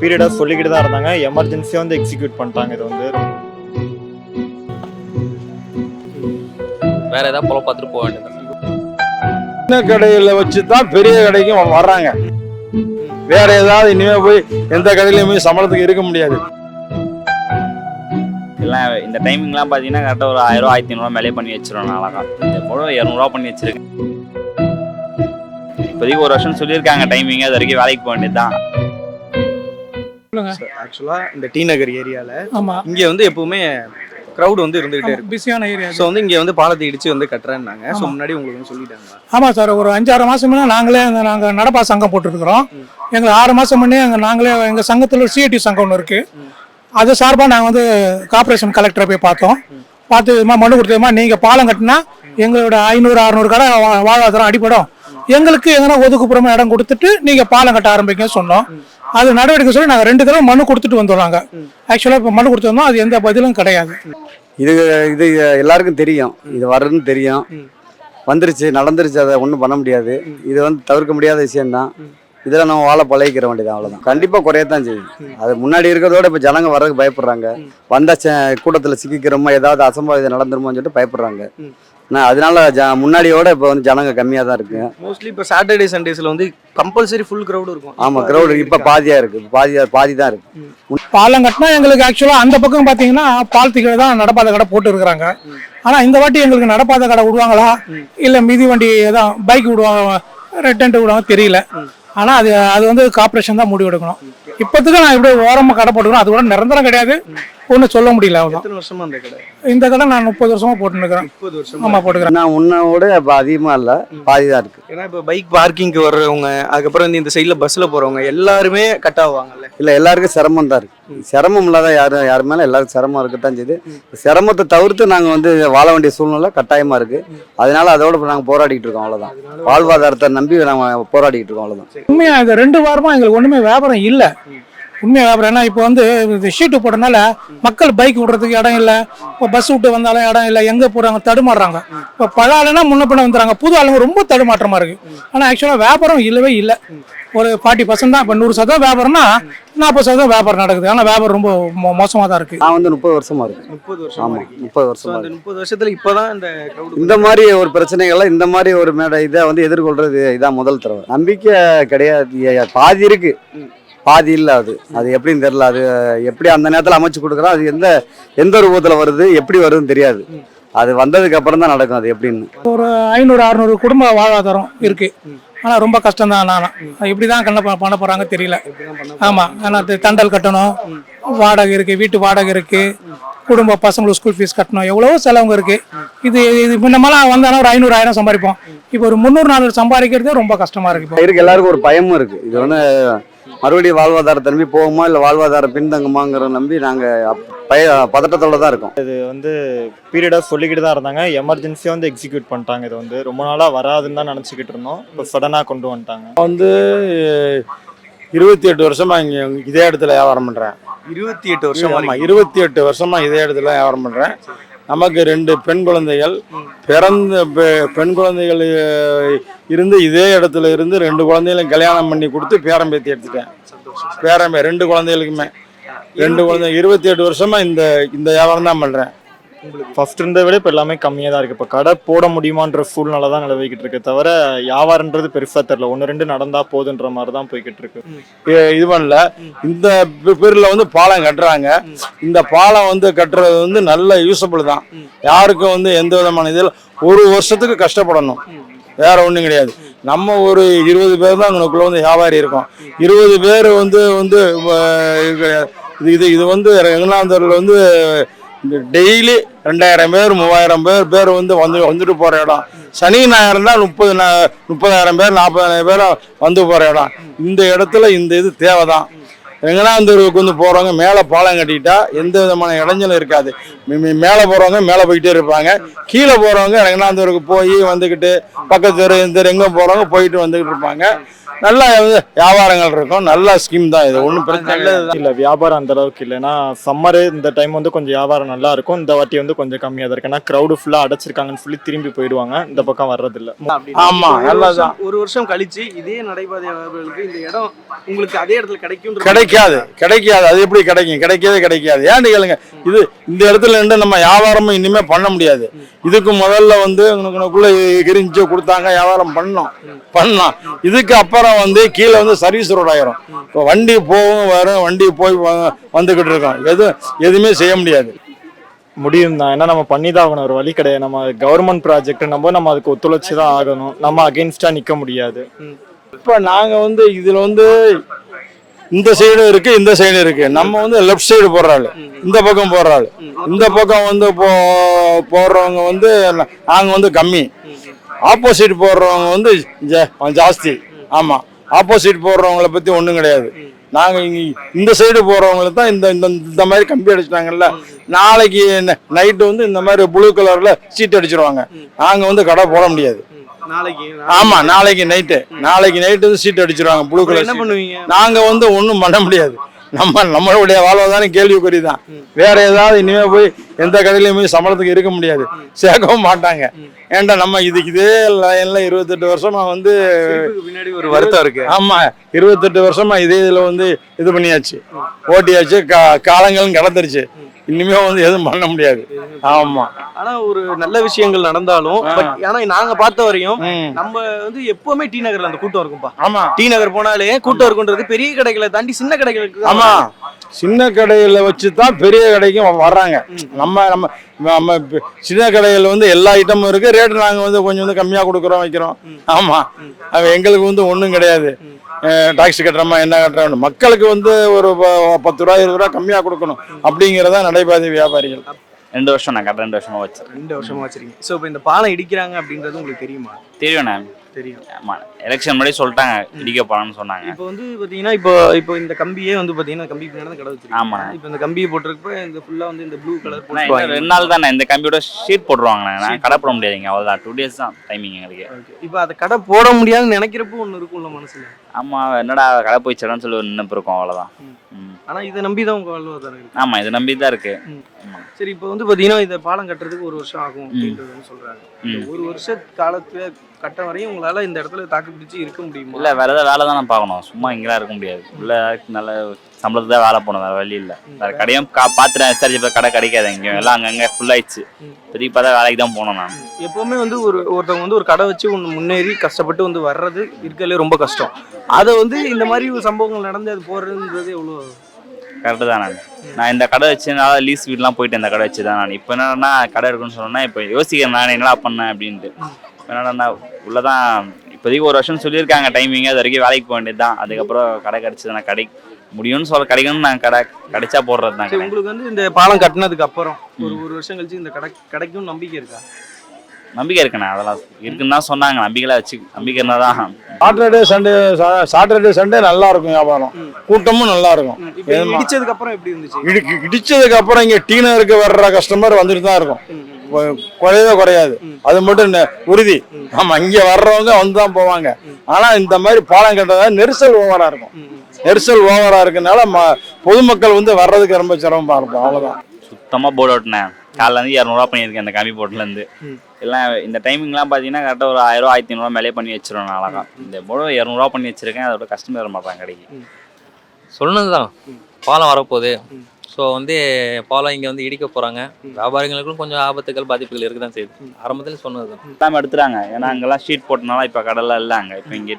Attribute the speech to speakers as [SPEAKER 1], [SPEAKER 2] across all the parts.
[SPEAKER 1] பீரியடாக சொல்லிக்கிட்டு தான் இருந்தாங்க. எமர்ஜென்சியாக வந்து எக்ஸிக்யூட் பண்ணிட்டாங்க. இது வந்து
[SPEAKER 2] வேற ஏதாவது பொழப்பு பார்த்துட்டு போக வேண்டியது
[SPEAKER 3] சின்ன கடையில வச்சு தான் பெரிய கடைக்கும் வர்றாங்க. வேற ஏதாவது இனிமே போய் எந்த கடையிலயும் போய் சம்பளத்துக்கு இருக்க முடியாது.
[SPEAKER 4] எல்லாம் இந்த டைமிங்லாம் பார்த்தீங்கன்னா கரெக்டாக ஒரு ஆயிரம் ஆயிரத்தி ஐநூறுவா மேலே பண்ணி வச்சிருவேன் நான் அழகா எப்போதும் இரநூறுவா பண்ணி வச்சிருக்கேன். இப்போதைக்கு ஒரு வருஷம் சொல்லியிருக்காங்க டைமிங் அது வரைக்கும் வேலைக்கு போக வேண்டியது தான்
[SPEAKER 5] ஆக்சுவலா இந்த டி நகர் ஏரியால
[SPEAKER 6] ஆமா.
[SPEAKER 5] இங்க வந்து எப்பவுமே கிரவுட் வந்து இருந்துகிட்டே இருக்கும்
[SPEAKER 6] பிஸியான ஏரியா
[SPEAKER 5] ஸோ வந்து இங்க வந்து பாலத்தை இடிச்சு வந்து கட்டுறேன்னாங்க. ஸோ முன்னாடி உங்களுக்கு வந்து சொல்லிட்டாங்க
[SPEAKER 6] ஆமாம் சார் ஒரு அஞ்சாறு மாதம் முன்னே நாங்களே நாங்கள் நடப்பா சங்கம் போட்டுருக்குறோம். எங்களுக்கு ஆறு மாதம் முன்னே எங்கள் நாங்களே எங்கள் சங்கத்தில் சிஐடி சங்கம் ஒன்று இருக்குது அது சார்பாக நாங்கள் வந்து கார்ப்பரேஷன் கலெக்டரை போய் பார்த்தோம். பார்த்து மனு கொடுத்ததுமா நீங்கள் பாலம் கட்டினா எங்களோட ஐநூறு அறநூறு கடை வா- வாழ்வாதாரம் அடிப்படும் எங்களுக்கு எங்கன்னா ஒதுக்குப்புறமா இடம் கொடுத்துட்டு நீங்கள் பாலம் கட்ட ஆரம்பிக்க சொன்னோம். அது நடவடிக்கை சொல்லி நாங்கள் ரெண்டு தடவை மனு கொடுத்துட்டு வந்துடுறாங்க. ஆக்சுவலாக இப்போ மனு கொடுத்துருந்தோம் அது எந்த பதிலும் கிடையாது.
[SPEAKER 7] இது இது எல்லாருக்கும் தெரியும். இது வருதுன்னு தெரியும். வந்துருச்சு நடந்துருச்சு அதை ஒன்றும் பண்ண முடியாது. இது வந்து தவிர்க்க முடியாத விஷயம்தான். இதில் நம்ம வாழ பழகிக்கிற வேண்டியது அவ்வளோதான் கண்டிப்பாக குறையத்தான் செய்யும். அது முன்னாடி இருக்கிறதோட இப்போ ஜனங்க வர்றதுக்கு பயப்படுறாங்க. வந்த கூட்டத்தில் சிக்கிக்கிறோமோ ஏதாவது அசம்பாவிதம் நடந்துருமோன்னு சொல்லிட்டு பயப்படுறாங்க. நான் அதனால ஜ முன்னாடியோட இப்போ வந்து ஜனங்க கம்மியாக தான் இருக்கு.
[SPEAKER 5] மோஸ்ட்லி இப்போ சாட்டர்டே சண்டேஸ்ல வந்து கம்பல்சரி ஃபுல் கிரவுட் இருக்கும்.
[SPEAKER 7] ஆமாம் க்ரௌடு இப்போ பாதியாக இருக்கு. பாதியா பாதி தான் இருக்கு
[SPEAKER 6] பாலம் கட்டினா எங்களுக்கு ஆக்சுவலாக அந்த பக்கம் பார்த்தீங்கன்னா பாலத்துக்கு தான் நடப்பாத கடை போட்டு இருக்கிறாங்க. ஆனால் இந்த வாட்டி எங்களுக்கு நடப்பாத கடை விடுவாங்களா? இல்லை மிதி வண்டி எதாவது பைக் விடுவாங்க ரெட்டன்ட் விடுவாங்க தெரியல. ஆனால் அது அது வந்து கார்ப்பரேஷன் தான் முடிவு எடுக்கணும் இப்போத்துக்கு நான் இப்படி ஓரமாக கடை போட்டுக்கிறோம். அது கூட நிரந்தரம் கிடையாது. ஒன்றும் சொல்ல முடியல
[SPEAKER 5] எத்தனை வருஷமா அந்த கடை?
[SPEAKER 6] இந்த கடை நான் முப்பது வருஷமா போட்டுருக்கிறேன்
[SPEAKER 5] முப்பது வருஷம்?
[SPEAKER 6] ஆமாம் போட்டுக்கிறேன்.
[SPEAKER 7] நான் உன்னோட இப்போ அதிகமாக இல்லை பாதி தான் இருக்கு.
[SPEAKER 5] ஏன்னா இப்போ பைக் பார்க்கிங்க்கு வர்றவங்க அதுக்கப்புறம் வந்து இந்த சைடில் பஸ்ஸில் போறவங்க எல்லாருமே கட் ஆவாங்கல்ல?
[SPEAKER 7] இல்லை எல்லாருக்கும் சிரமம் தான் இருக்கு. சிரமம் இல்லாத யாரும் யார் மேலே எல்லாருக்கும் சிரமம் இருக்கத்தான் செய்யுது. சிரமத்தை தவிர்த்து நாங்கள் வந்து வாழ வேண்டிய சூழ்நிலை கட்டாயமாக இருக்கு. அதனால அதோட நாங்கள் போராடிக்கிட்டு இருக்கோம் அவ்வளோதான் வாழ்வாதாரத்தை நம்பி நாங்கள் போராடிக்கிட்டு இருக்கோம் அவ்வளோதான்
[SPEAKER 6] உண்மையா இந்த ரெண்டு வாரமா எங்களுக்கு ஒண்ணுமே வியாபாரம் இல்ல. உண்மையா வியாபாரம் ஏன்னா இப்போ வந்து இந்த ஷீட்டு போட்டனால மக்கள் பைக் விடுறதுக்கு இடம் இல்ல. இப்போ பஸ் விட்டு வந்தாலும் இடம் இல்ல. எங்க போறாங்க? தடுமாறுறாங்க. இப்போ பல ஆளுனா முன்ன பின்ன வந்துறாங்க புது ஆளுங்க ரொம்ப தடுமாற்றமா இருக்கு. ஆனா ஆக்சுவலா வியாபாரம் இல்லவே இல்ல. ஒரு ஃபார்ட்டி பர்சன்ட் தான். இப்போ நூறு சதவீதம் வியாபாரம்னா நாற்பது சதவீதம் வியாபாரம் நடக்குது. ஆனா வியாபாரம் ரொம்ப மோ- மோசமா தான் இருக்கு.
[SPEAKER 7] நான் வந்து முப்பது வருஷமா இருக்கேன்.
[SPEAKER 5] முப்பது வருஷம்
[SPEAKER 7] ஆமாம் முப்பது வருஷமா
[SPEAKER 5] அந்த
[SPEAKER 7] இருக்கு
[SPEAKER 5] முப்பது வருஷத்துல இப்போதான் இந்த crowd
[SPEAKER 7] இந்த மாதிரி ஒரு பிரச்சனைகள்லாம் இந்த மாதிரி ஒரு மேடை இதை வந்து எதிர்கொள்றது இதான் முதல் தடவை. நம்பிக்கை கிடையாது. பாதி இருக்கு. பாதி இல்லை அது. அது எப்படின்னு தெரியல. அது எப்படி அந்த நேரத்தில் அமைச்சு கொடுக்குறோம் அது எந்த எந்த ரூபத்தில் வருது எப்படி வருதுன்னு தெரியாது. அது வந்ததுக்கு அப்புறம் தான் நடக்கும் அது எப்படின்னு.
[SPEAKER 6] ஐநூறு அறுநூறு குடும்ப வாழ்வாதாரம் இருக்கு. ஆனா ரொம்ப கஷ்டம் தான் நான். எப்படி தான் கண்ண பண்ண போறாங்க தெரியல. ஆமா. ஏன்னா த- தண்டல் கட்டணும். வாடகை இருக்கு வீட்டு வாடகை இருக்கு. குடும்ப பசங்களுக்கு ஸ்கூல் ஃபீஸ் கட்டணும். எவ்வளவோ செலவுங்க இருக்கு. இது இது முன்னமெல்லாம் வந்தாலும் ஒரு ஐநூறு ஆயிரம் சம்பாதிப்போம் இப்போ ஒரு முந்நூறு நானூறு சம்பாதிக்கிறதே ரொம்ப கஷ்டமா இருக்கு. இப்போ
[SPEAKER 7] இருக்கு எல்லாருக்கும் ஒரு பயமும் இருக்கு. இது வந்து மறுபடியும் வாழ்வாதாரத்தை நம்பி போகுமா இல்லை வாழ்வாதாரம் பின்தங்குமாங்கிற நம்பி நாங்கள் பய பதட்டத்தோட தான் இருக்கோம்.
[SPEAKER 1] இது வந்து பீரியடாக சொல்லிக்கிட்டு தான் இருந்தாங்க. எமர்ஜென்சியாக வந்து எக்ஸிக்யூட் பண்ணிட்டாங்க. இது வந்து ரொம்ப நாளாக வராதுன்னு தான் நினச்சிக்கிட்டு இருந்தோம். இப்போ சடனாக கொண்டு வந்துட்டாங்க.
[SPEAKER 3] வந்து இருபத்தி எட்டு வருஷமா இங்க இதே இடத்துல வியாபாரம் பண்றேன்.
[SPEAKER 5] இருபத்தி எட்டு வருஷம்
[SPEAKER 3] ஆமா இருபத்தி எட்டு வருஷமா இதே இடத்துல வியாபாரம் பண்றேன். நமக்கு ரெண்டு பெண் குழந்தைகள். பிறந்த பெ- பெண் குழந்தைகள் இருந்து இதே இடத்துல இருந்து ரெண்டு குழந்தைகளும் கல்யாணம் பண்ணி கொடுத்து பேரம்பேத்தி எடுத்துட்டேன். பேரம்பே ரெண்டு குழந்தைகளுக்குமே. ரெண்டு குழந்தை இருபத்தி எட்டு வருஷமா இந்த இந்த வியாபாரம் தான் பண்றேன்.
[SPEAKER 1] ஃபர்ஸ்ட் இருந்ததை விட இப்போ எல்லாமே கம்மியாக தான் இருக்குது இப்போ கடை போட முடியுமான்ற சூழ்நிலை தான் நிலவிக்கிட்டு இருக்கு. தவிர வியாபாரன்றது பெருசாக தெரில ஒன்று ரெண்டு நடந்தா போதுன்ற மாதிரி தான் போய்கிட்டு இருக்கு.
[SPEAKER 3] இது பண்ணல. இந்த பேர்ல வந்து பாலம் கட்டுறாங்க. இந்த பாலம் வந்து கட்டுறது வந்து நல்ல யூஸ்ஃபுல் தான். யாருக்கும் வந்து எந்த விதமான இதில் ஒரு வருஷத்துக்கு கஷ்டப்படணும். வேற ஒன்றும் கிடையாது. நம்ம ஒரு இருபது பேர் தான் அங்கனுக்குள்ள வந்து வியாபாரி இருக்கோம். இருபது பேர் வந்து வந்து இது இது இது வந்து இங்கிலாந்தூரில் வந்து டெய்லி ரெண்டாயிரம் பேர் மூவாயிரம் பேர் பேர் வந்து வந்து வந்துட்டு போகிற இடம். சனி ஞாயிறு தான் முப்பது நா- முப்பதாயிரம் பேர் நாற்பதாயிரம் பேர் வந்து போகிற இடம். இந்த இடத்துல இந்த இது தேவை தான் வெங்கடாந்தூருக்கு வந்து போகிறவங்க மேலே பாலம் கட்டிட்டா எந்த விதமான இடைஞ்சலும் இருக்காது. மேலே போகிறவங்க மேலே போயிட்டே இருப்பாங்க. கீழே போகிறவங்க வெங்கடாந்தூருக்கு போய் வந்துக்கிட்டு பக்கத்து தெரு இந்த தெரு எங்கே போகிறவங்க போயிட்டு வந்துக்கிட்டு இருப்பாங்க. நல்ல வியாபாரங்கள் இருக்கும். நல்ல ஸ்கீம் தான் இது. ஒன்றும் பிரச்சனை இல்லை
[SPEAKER 1] வியாபாரம் அந்த அளவுக்கு இல்லை. ஏன்னா சம்மர் இந்த டைம் வந்து கொஞ்சம் வியாபாரம் நல்லா இருக்கும். இந்த வாட்டி வந்து கொஞ்சம் கம்மியாக தான் இருக்கு. ஏன்னா க்ரௌடு ஃபுல்லாக அடைச்சிருக்காங்கன்னு சொல்லி திரும்பி போயிடுவாங்க. இந்த பக்கம் வர்றதில்ல.
[SPEAKER 5] அப்படின்னா
[SPEAKER 3] ஆமா,
[SPEAKER 5] ஒரு
[SPEAKER 3] நல்லதுதான்.
[SPEAKER 5] வருஷம்- ஒரு வருஷம் கழிச்சு இதே நடைபாதை வியாபாரிகளுக்கு இந்த இடம் உங்களுக்கு அதே இடத்துல கிடைக்கும்
[SPEAKER 3] கிடைக்காது. கிடைக்காது. அது எப்படி கிடைக்கும்? கிடைக்கவே கிடைக்காது. ஏன்னு கேளுங்க. இது இந்த இடத்துல நின்று நம்ம வியாபாரமும் இனிமே பண்ண முடியாது. இதுக்கு முதல்ல வந்து உனக்குள்ள கிரிஞ்சு கொடுத்தாங்க வியாபாரம் பண்ணோம். பண்ணோம். இதுக்கு அப்புறம் வந்து கீழே வந்து சர்வீஸ் ரோட் ஆயிரும். இப்போ வண்டி போகும் வரும் வண்டி போய் வ- வந்துகிட்டு இருக்கோம். எதுவும் எதுவுமே செய்ய முடியாது.
[SPEAKER 1] முடியும் தான். ஏன்னா நம்ம பண்ணி தான் ஆகணும். ஒரு வழி கிடையாது. நம்ம கவர்மெண்ட் ப்ராஜெக்ட் நம்ம நம்ம அதுக்கு ஒத்துழைச்சு தான் ஆகணும். நம்ம அகெயின்ஸ்டா நிக்க முடியாது.
[SPEAKER 3] இப்போ நாங்க வந்து இதுல வந்து இந்த சைடு இருக்கு இந்த சைடு இருக்கு. நம்ம வந்து லெஃப்ட் சைடு போடுற இந்த பக்கம் போடுற இந்த பக்கம் வந்து போ போடுறவங்க வந்து நாங்கள் வந்து கம்மி. ஆப்போசிட் போடுறவங்க வந்து ஜாஸ்தி. ஆமாம் ஆப்போசிட் போடுறவங்கள பற்றி ஒன்றும் கிடையாது. நாங்கள் இங்கே இந்த சைடு போறவங்களுக்கு தான் இந்த இந்த இந்த மாதிரி கம்பி அடிச்சிட்டாங்கல்ல. நாளைக்கு நைட்டு வந்து இந்த மாதிரி ப்ளூ கலரில் சீட் அடிச்சிருவாங்க. நாங்கள் வந்து கடை போட முடியாது. ஆமா நாளைக்கு நைட்டு நாளைக்கு நைட்டு வந்து சீட் அடிச்சிருவாங்க ப்ளூ கலர்
[SPEAKER 5] என்ன பண்ணுவீங்க?
[SPEAKER 3] நாங்க வந்து ஒண்ணும் பண்ண முடியாது. நம்ம நம்மளுடைய வாழ்வாதானே கேள்விக்குறி தான் வேற ஏதாவது இனிமே போய் எந்த கடையிலயும் போய் சம்பளத்துக்கு இருக்க முடியாது. சேர்க்கவும் மாட்டாங்க. ஏன்டா நம்ம இதுக்கு இதே லைன்ல இருபத்தெட்டு வருஷமா வந்து
[SPEAKER 5] பின்னாடி ஒரு வருத்தம் இருக்கு.
[SPEAKER 3] ஆமா இருபத்தெட்டு வருஷமா இதே இதுல வந்து இது பண்ணியாச்சு. ஓட்டியாச்சு காலங்களும் கடந்துருச்சு. இனிமே வந்து எதுவும் பண்ண முடியாது. ஆமா.
[SPEAKER 5] ஆனா ஒரு நல்ல விஷயங்கள் நடந்தாலும் பட் ஆனா நாங்க பார்த்த வரையும். நம்ம வந்து எப்பவுமே டி நகர்ல அந்த கூட்டம் இருக்கும்பா.
[SPEAKER 3] ஆமா.
[SPEAKER 5] டி நகர் போனாலே கூட்டம் இருக்குன்றது பெரிய கடைகளை தாண்டி சின்ன கடைகளுக்கு
[SPEAKER 3] ஆமா. சின்ன கடையில வச்சு தான் பெரிய கடைக்கும் வர்றாங்க. நம்ம நம்ம நம்ம இப்ப சின்ன கடையில் வந்து எல்லா ஐட்டமும் இருக்கு. ரேட் நாங்க வந்து கொஞ்சம் வந்து கம்மியா கொடுக்குறோம் வைக்கிறோம். ஆமா. அது எங்களுக்கு வந்து ஒண்ணும் கிடையாது. டாக்ஸி கட்டுறோமா என்ன கட்டுறோம் மக்களுக்கு வந்து ஒரு ப- பத்து ரூபா இருபது ரூபா கம்மியா கொடுக்கணும். அப்படிங்கிறதா நடைபாதை வியாபாரிகள்.
[SPEAKER 4] ரெண்டு வருஷம் நான் கரெக்டாக ரெண்டு வருஷமா வச்சேன்
[SPEAKER 5] ரெண்டு வருஷமா வச்சிருக்கீங்க. சோ இப்போ இந்த பாலம் இடிக்கிறாங்க அப்படின்றது உங்களுக்கு தெரியுமா?
[SPEAKER 4] தெரியும்ண்ணே
[SPEAKER 5] தெரியும்.
[SPEAKER 4] ஆமா எலெக்ஷன் முன்னாடி சொல்லிட்டாங்க இடிக்க போறான்னு சொன்னாங்க.
[SPEAKER 5] இப்போ வந்து பாத்தீங்கன்னா இப்போ இப்போ இந்த கம்பியே வந்து பாத்தீங்கன்னா கம்பி பின்னாடி கடை வச்சிருக்கீங்க.
[SPEAKER 4] ஆமாண்ணே.
[SPEAKER 5] இப்போ இந்த கம்பியை போட்டிருக்கப்ப இந்த ஃபுல்லா வந்து இந்த ப்ளூ கலர்
[SPEAKER 4] ரெண்டு நாள் தானே இந்த கம்பியோட ஷீட் போட்டுருவாங்கண்ணே நான் கடை போட முடியாதுங்க அவ்வளோதான் டூ டேஸ் தான் டைமிங் எங்களுக்கு.
[SPEAKER 5] இப்போ அதை கடை போட முடியாதுன்னு நினைக்கிறப்போ ஒன்று இருக்கும்ல மனசுல.
[SPEAKER 4] ஆமா என்னடா கடை போயிச்சிடன்னு சொல்லி நினைப்பு இருக்கும் அவ்வளோதான் ம்.
[SPEAKER 5] ஆனா இதை நம்பி தான் உங்க வாழ்வாதாரம் இருக்கு.
[SPEAKER 4] ஆமா இதை நம்பி தான் இருக்கு.
[SPEAKER 5] சரி இப்போ வந்து பாத்தீங்கன்னா இந்த பாலம் கட்டுறதுக்கு ஒரு வருஷம் ஆகும் அப்படின்றது வந்து
[SPEAKER 4] ம்.
[SPEAKER 5] ஒரு வருஷ காலத்துல கட்ட வரையும் உங்களால இந்த இடத்துல தாக்கு பிடிச்சு இருக்க முடியுமா?
[SPEAKER 4] இல்ல வேற ஏதாவது வேலை தான் நான் பார்க்கணும். சும்மா இங்கெல்லாம் இருக்க முடியாது. உள்ள நல்ல சம்பளத்துக்கு தான் வேலை போகணும் வேற வழி இல்ல. வேற கடையும் கா பார்த்துட்டேன் பார்த்தா கடை கிடைக்காது எங்கேயும் எல்லாம் அங்கங்க ஃபுல் ஆயிடுச்சு. திருப்பி பார்த்தா வேலைக்கு தான் போகணும் நான்.
[SPEAKER 5] எப்பவுமே வந்து ஒரு ஒருத்தவங்க வந்து ஒரு கடை வச்சு ஒன்று முன்னேறி கஷ்டப்பட்டு வந்து வர்றது இருக்கிறதுலே ரொம்ப கஷ்டம். அதை வந்து இந்த மாதிரி ஒரு சம்பவங்கள் நடந்து அது போறதுன்றது எவ்வளோ
[SPEAKER 4] கரெக்டு தான் நான். நான் இந்த கடை வச்சனால லீஸ் வீட்லாம் போயிட்டு இந்த கடை வச்சு தான் நான். இப்போ என்னன்னா கடை இருக்குன்னு சொன்னேன்னா இப்போ யோசிக்கிறேன் நான் என்னடா பண்ணேன் அப்படின்ட்டு. இப்ப என்னடா உள்ளதான் இப்போதைக்கு ஒரு வருஷம் சொல்லியிருக்காங்க டைமிங் அது வரைக்கும் வேலைக்கு போக வேண்டியது தான் அதுக்கப்புறம் கடை கிடைச்சது நான் கடை முடியும்னு சொல்ல கிடைக்கணும்னு நான் கடை கிடைச்சா போடுறது தான்
[SPEAKER 5] உங்களுக்கு வந்து இந்த பாலம் கட்டினதுக்கு அப்புறம் ஒரு ஒரு வருஷம் கழிச்சு இந்த கடை கிடைக்கும் நம்பிக்கை இருக்கா?
[SPEAKER 4] நம்பிக்கை இருக்குண்ணே அதெல்லாம் இருக்குன்னு தான் சொன்னாங்க. நம்பிக்கைலாம் வச்சு நம்பிக்கை இருந்தால் தான்
[SPEAKER 3] சாட்டர்டே சண்டே சாட்டர்டே சண்டே நல்லா இருக்கும் வியாபாரம். கூட்டமும் நல்லா இருக்கும்.
[SPEAKER 5] இடிச்சதுக்கு அப்புறம் எப்படி இருந்துச்சு?
[SPEAKER 3] இடி இடிச்சதுக்கு அப்புறம் இங்க டீனருக்கு வர்ற கஸ்டமர் வந்துட்டு தான் இருக்கும். குறையவே குறையாது. அது மட்டும் உறுதி. ஆமா இங்க வர்றவங்க வந்து தான் போவாங்க. ஆனா இந்த மாதிரி பாலம் கட்டுறதா நெரிசல் ஓவரா இருக்கும். நெரிசல் ஓவரா இருக்கனால ம- பொதுமக்கள் வந்து வர்றதுக்கு ரொம்ப சிரமமா இருக்கும். அவ்வளவுதான்.
[SPEAKER 4] சுத்தமாக போர்டு ஓட்டினேன். காலைல இருந்து இரநூறுவா பண்ணியிருக்கேன் இந்த கம்மி போர்ட்லேருந்து எல்லாம் இந்த டைமிங்லாம் பார்த்தீங்கன்னா கரெக்டாக ஒரு ஆயிரம் ஆயிரத்தி ஐநூறுவா மேலே பண்ணி வச்சிருவேன் நான் அழகா. இந்த போர்டு இரநூறுவா பண்ணி வச்சிருக்கேன். அதோட கஸ்டமர் வர மாட்டாங்க கடைக்கு.
[SPEAKER 2] சொன்னது தான். பாலம் வரப்போகுது. ஸோ வந்து பாலம் இங்கே வந்து இடிக்க போகிறாங்க வியாபாரிகளுக்கும் கொஞ்சம் ஆபத்துகள் பாதிப்புகள் இருக்க தான் செய்யுது ஆரம்பத்தில் சொன்னது தான்
[SPEAKER 4] எல்லாமே எடுத்துறாங்க. ஏன்னா அங்கெல்லாம் ஷீட் போட்டனால இப்போ கடைலாம் இல்லை அங்கே. இப்போ இங்கே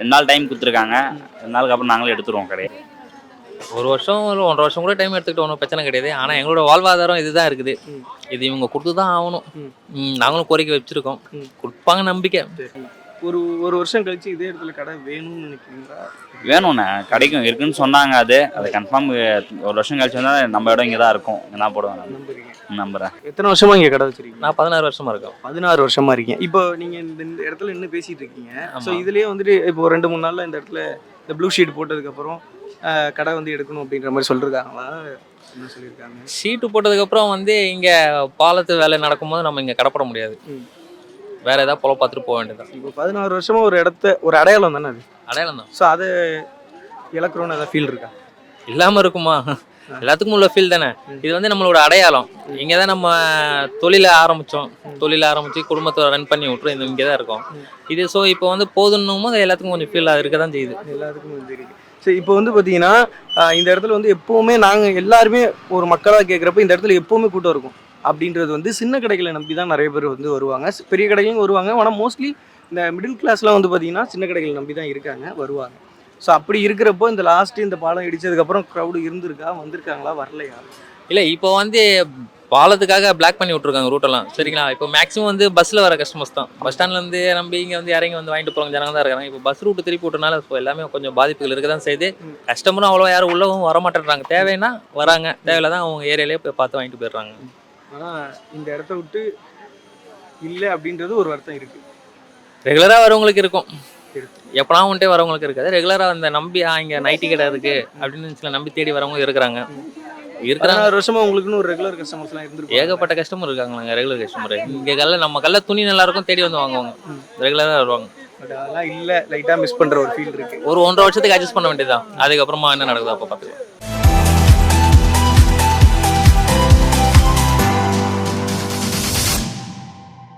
[SPEAKER 4] ரெண்டு நாள் டைம் கொடுத்துருக்காங்க. ரெண்டு நாளுக்கு அப்புறம் நாங்களே எடுத்துருவோம் கடையை.
[SPEAKER 2] ஒரு வருஷம் ஒரு ஒன்றரை வருஷம் கூட டைம் எடுத்துக்கிட்டு ஒன்றும் பிரச்சனை கிடையாது. ஆனால் எங்களோட வாழ்வாதாரம் இதுதான் இருக்குது. இது இவங்க கொடுத்து தான் ஆகணும் நாங்களும் கோரிக்கை வச்சுருக்கோம். கொடுப்பாங்க நம்பிக்கை.
[SPEAKER 5] ஒரு ஒரு வருஷம் கழிச்சு இதே இடத்துல கடை வேணும்னு நினைக்கிறீங்களா?
[SPEAKER 4] வேணும்ண்ணே. கிடைக்கும் இருக்குன்னு சொன்னாங்க அது. அது கன்ஃபார்ம் ஒரு வருஷம் கழிச்சு வந்தால் நம்ம இடம் இங்கே தான் இருக்கும் போடுவேன் நான்.
[SPEAKER 5] நம்புறீங்க.
[SPEAKER 4] நம்புறேன்.
[SPEAKER 5] எத்தனை வருஷமா இங்க கடை வச்சிருக்கீங்க?
[SPEAKER 2] நான் பதினாறு வருஷமா இருக்கேன்.
[SPEAKER 5] பதினாறு வருஷமா இருக்கீங்க. இப்போ நீங்க இந்த இந்த இடத்துல நின்று பேசிட்டு இருக்கீங்க. ஸோ. இதுலயே வந்துட்டு இப்போ ரெண்டு மூணு நாள்ல இந்த இடத்துல இந்த ப்ளூ ஷீட் போட்டதுக்கு அப்புறம் ஆஹ், கடை வந்து எடுக்கணும் அப்படின்ற மாதிரி சொல்லிருக்காங்களா? என்ன சொல்லியிருக்காங்க
[SPEAKER 2] ஷீட்டு போட்டதுக்கப்புறம் வந்து இங்கே பாலத்து வேலை நடக்கும்போது நம்ம இங்கே கடப்பட முடியாது. வேற ஏதாவது பொல பார்த்துட்டு போக வேண்டியதான்
[SPEAKER 5] இப்போ பதினாறு வருஷமா ஒரு இடத்த ஒரு அடையாளம் தானே அது?
[SPEAKER 2] அடையாளம் தான்.
[SPEAKER 5] ஸோ அதை இழக்கிறோன்னு ஏதாவது ஃபீல் இருக்கா?
[SPEAKER 2] இல்லாமல் இருக்குமா? எல்லாத்துக்கும் உள்ள ஃபீல் தானே. இது வந்து நம்மளோட அடையாளம். இங்கே தான் நம்ம தொழிலை ஆரம்பித்தோம் தொழிலை ஆரம்பித்து குடும்பத்தை ரன் பண்ணி விட்டுரும் இந்த இங்கே தான் இருக்கோம் இது ஸோ இப்போ வந்து போதுன்னும் போது எல்லாத்துக்கும் கொஞ்சம் ஃபீல் இருக்க தான் செய்யுது.
[SPEAKER 5] எல்லாத்துக்கும் இருக்கு. சரி இப்போ வந்து பார்த்தீங்கன்னா இந்த இடத்துல வந்து எப்போவுமே நாங்கள் எல்லாருமே ஒரு மக்களாக கேட்குறப்ப இந்த இடத்துல எப்போவுமே கூட்டம் இருக்கும். அப்படின்றது வந்து சின்ன கடைகளை நம்பி தான் நிறைய பேர் வந்து வருவாங்க. பெரிய கடையும் வருவாங்க. ஆனால் மோஸ்ட்லி இந்த மிடில் கிளாஸ்லாம் வந்து பார்த்தீங்கன்னா சின்ன கடைகளை நம்பி தான் இருக்காங்க வருவாங்க. ஸோ அப்படி இருக்கிறப்போ இந்த லாஸ்ட்டு இந்த பாலம் இடிச்சதுக்கப்புறம் க்ரௌடு இருந்திருக்கா? வந்திருக்காங்களா? வரலையா?
[SPEAKER 2] இல்லை இப்போ வந்து பாலத்துக்காக பிளாக் பண்ணி விட்ருக்காங்க ரூட்டெல்லாம் சரிங்களா? இப்போ மேக்ஸிமம் வந்து பஸ்ஸில் வர கஸ்டமர்ஸ் தான். பஸ் ஸ்டாண்ட்லேருந்து நம்பி இங்கே வந்து இறங்கி வந்து வாங்கிட்டு போகிறவங்க ஜனங்க தான் இருக்காங்க. இப்போ பஸ் ரூட்டு திருப்பி விட்டனால இப்போ எல்லாமே கொஞ்சம் பாதிப்புகள் இருக்க தான் செய்யுது. கஸ்டமரும் அவ்வளோ யாரும் உள்ளவும் வர மாட்டேன்றாங்க தேவைன்னா வராங்க. தேவையில்ல தான் அவங்க ஏரியாலே போய் பார்த்து வாங்கிட்டு போயிடுறாங்க.
[SPEAKER 5] ஆனால் இந்த இடத்த விட்டு இல்லை அப்படின்றது ஒரு வருத்தம் இருக்குது
[SPEAKER 2] ரெகுலராக வரவங்களுக்கு இருக்கும்.
[SPEAKER 5] இருக்கு.
[SPEAKER 2] எப்பனா வந்துட்டே வரவங்களுக்கு இருக்காது. ரெகுலராக அந்த நம்பி இங்க நைட்டி கடை இருக்கு அப்படின்னு சில நம்பி தேடி வரவங்க இருக்கிறாங்க. இருக்கிறாங்க.
[SPEAKER 5] பதினாறு வருஷமா உங்களுக்குன்னு ஒரு ரெகுலர் கஸ்டமர்ஸ்லாம் இருந்திருக்கும்
[SPEAKER 2] ஏகப்பட்ட கஸ்டமர் இருக்காங்களாங்க ரெகுலர் கஸ்டமர் இங்க கல்ல நம்ம கல்ல துணி நல்லா இருக்கும் தேடி வந்து வாங்குவாங்க. ரெகுலராக வருவாங்க.
[SPEAKER 5] பட் அதெல்லாம் இல்லை. லைட்டாக மிஸ் பண்ணுற ஒரு ஃபீல் இருக்குது
[SPEAKER 2] ஒரு ஒன்றரை வருஷத்துக்கு அட்ஜஸ்ட் பண்ண வேண்டியதுதான். அதுக்கப்புறமா என்ன நடக்குது அப்போ பார்த்துக்கலாம்